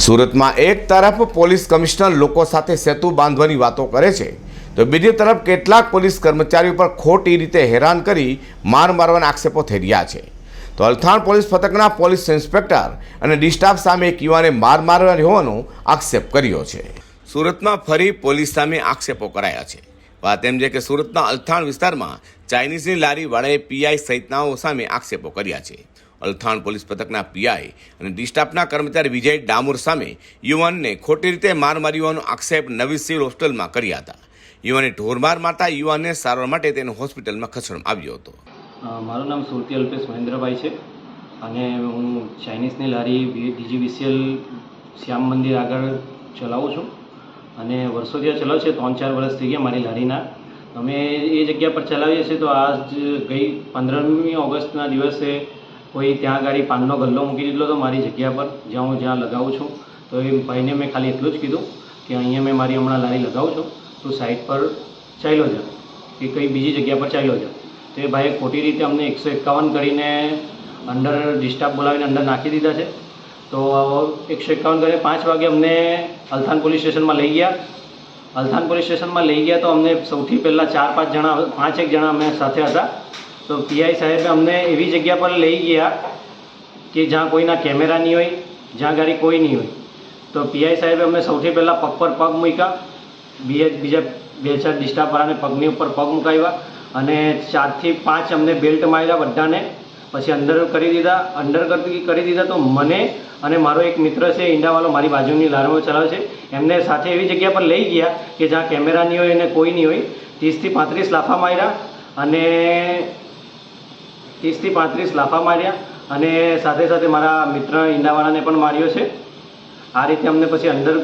સુરતમાં એક તરફ પોલીસ કમિશનર લોકો સાથે સેતુ બાંધવાની વાતો કરે છે, તો બીજી તરફ કેટલાક પોલીસ કર્મચારીઓ પર ખોટી રીતે હેરાન કરી માર મારવાના આક્ષેપો થઈ રહ્યા છે. તો અલથાણ પોલીસ પથકના પોલીસ ઇન્સ્પેક્ટર અને ડિસ્ટાફ સામે એક યુવાને માર મારવાની હોવાનો આક્ષેપ કર્યો છે. સુરતમાં ફરી પોલીસ સામે આક્ષેપો કરાયા છે. વાત એમ છે કે સુરતના અલથાણ વિસ્તારમાં ચાઇનીઝની લારીવાળાએ પીઆઈ સહિતનાઓ સામે આક્ષેપો કર્યા છે. અલથાણ પોલીસ પથકના પીઆઈ અને ડિસ્ટાફના કર્મચારી વિજય ડામોર સામે યુવાનને ખોટી રીતે માર મારી હોવાનો આક્ષેપ નવી સિવિલ હોસ્પિટલમાં કર્યા હતા. યુવાને ઢોરમાર મારતા યુવાનને સારવાર માટે તેને હોસ્પિટલમાં ખસેડવામાં આવ્યો હતો. મારું નામ સુરતી અલ્પેશ મહેન્દ્રભાઈ છે અને હું ચાઇનીઝની લારી ડીજીવીસીએલ શ્યામ મંદિર આગળ ચલાવું છું. અને વર્ષોથી ચલાવું છે ત્રણ ચાર વર્ષ થઈ ગયા મારી લારીના. અમે એ જગ્યા પર ચલાવીએ છીએ તો આજ ગઈ પંદરમી ઓગસ્ટના દિવસે કોઈ ત્યાં આગળ પાનનો ગલ્લો મૂકી દીધો તો મારી જગ્યા પર, જ્યાં હું જ્યાં લગાવું છું. તો એ ભાઈને મેં ખાલી એટલું જ કીધું કે અહીંયા મેં મારી હમણાં લારી લગાવું છું, તું સાઈડ પર ચાલ્યો જા. કે કઈ બીજી જગ્યા પર ચાલ્યો જા. તો એ ભાઈએ ખોટી રીતે અમને એકસો એકાવન કરીને અંડર ડિસ્ટાફ બોલાવીને અંદર નાખી દીધા છે. તો એકસો એકાવન કરીને પાંચ વાગે અમને અલથાન પોલીસ સ્ટેશનમાં લઈ ગયા. અલથાન પોલીસ સ્ટેશનમાં લઈ ગયા તો અમને સૌથી પહેલાં ચાર પાંચ જણા, પાંચ એક જણા અમે સાથે હતા. તો પીઆઈ સાહેબે અમને એવી જગ્યા પર લઈ ગયા કે જ્યાં કોઈના કેમેરા નહીં હોય, જ્યાં ગાડી કોઈ નહીં હોય. તો પીઆઈ સાહેબે અમને સૌથી પહેલાં પગ પર પગ મૂક્યા. બીજા બીજા બે ચાર ડિસ્ટાફવાળાને પગની ઉપર પગ મુકાવ્યા અને ચારથી પાંચ અમને બેલ્ટ માર્યા બધાને. પછી અંદર કરી દીધા અંડર કરી કરી દીધા તો મને અને મારો એક મિત્ર છે ઈંડાવાળો મારી બાજુની લારીઓ ચલાવે છે. એમને સાથે એવી જગ્યા પર લઈ ગયા કે જ્યાં કેમેરા નહીં હોય અને કોઈ નહીં હોય. ત્રીસથી પાંત્રીસ લાફા માર્યા અને ત્રીસથી પાંત્રીસ લાફા માર્યા અને સાથે સાથે મારા મિત્ર ઈંડાવાળાને પણ માર્યો છે. આ રીતે અમને પછી અંદર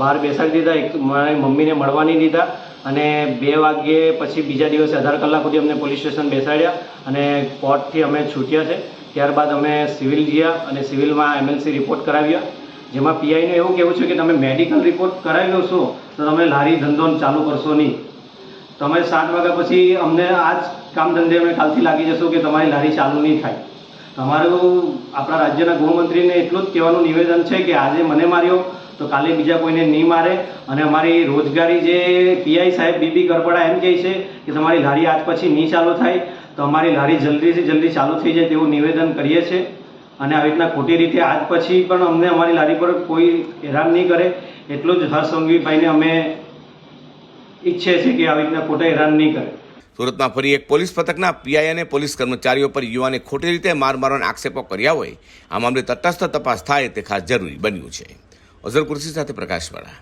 બહાર બેસાડી દીધા. એક મારી મમ્મીને મળવા નહીં દીધા અને બે વાગ્યે પછી બીજા દિવસે અઢાર કલાક સુધી અમને પોલીસ સ્ટેશન બેસાડ્યા અને કોર્ટથી અમે છૂટ્યા છે. ત્યારબાદ અમે સિવિલ ગયા અને સિવિલમાં એમએલસી રિપોર્ટ કરાવ્યા. જેમાં પીઆઈનું એવું કહેવું છે કે તમે મેડિકલ રિપોર્ટ કરાવી લો તો તમે લારી ધંધો ચાલુ કરશો નહીં. તમે સાત વાગ્યા પછી અમને આ જ કામ ધંધે અમે કાલથી લાગી જશું કે તમારી લારી ચાલુ નહીં થાય. તમારું આપણા રાજ્યના ગૃહમંત્રીને એટલું જ કહેવાનું નિવેદન છે કે આજે મને માર્યો તો કાલે બીજા કોઈને નહીં મારે. અને અમારી રોજગારી જે પીઆઈ સાહેબ બીબી ગરબડા એમ કહે છે કે તમારી લારી આજ પછી નહીં ચાલુ થાય, તો અમારી લારી જલ્દીથી જલ્દી ચાલુ થઈ જાય તેવું નિવેદન કરીએ છીએ અને આવી રીતના ખોટી રીતે આજ પછી પણ અમને અમારી લારી પર કોઈ હેરાન નહીં કરે. એટલું જ હર્ષ સંઘવીભાઈને અમે ઈચ્છે છે કે આવી રીતના ખોટા હેરાન નહીં કરે. સુરતમાં ફરી એક પોલીસ પથકના પીઆઈ અને પોલીસ કર્મચારીઓ પર યુવાને ખોટી રીતે માર મારવાના આક્ષેપો કર્યા હોય, આ મામલે તટસ્થ તપાસ થાય તે ખાસ જરૂરી બન્યું છે. અઝર કુર્સી સાથે પ્રકાશવાળા.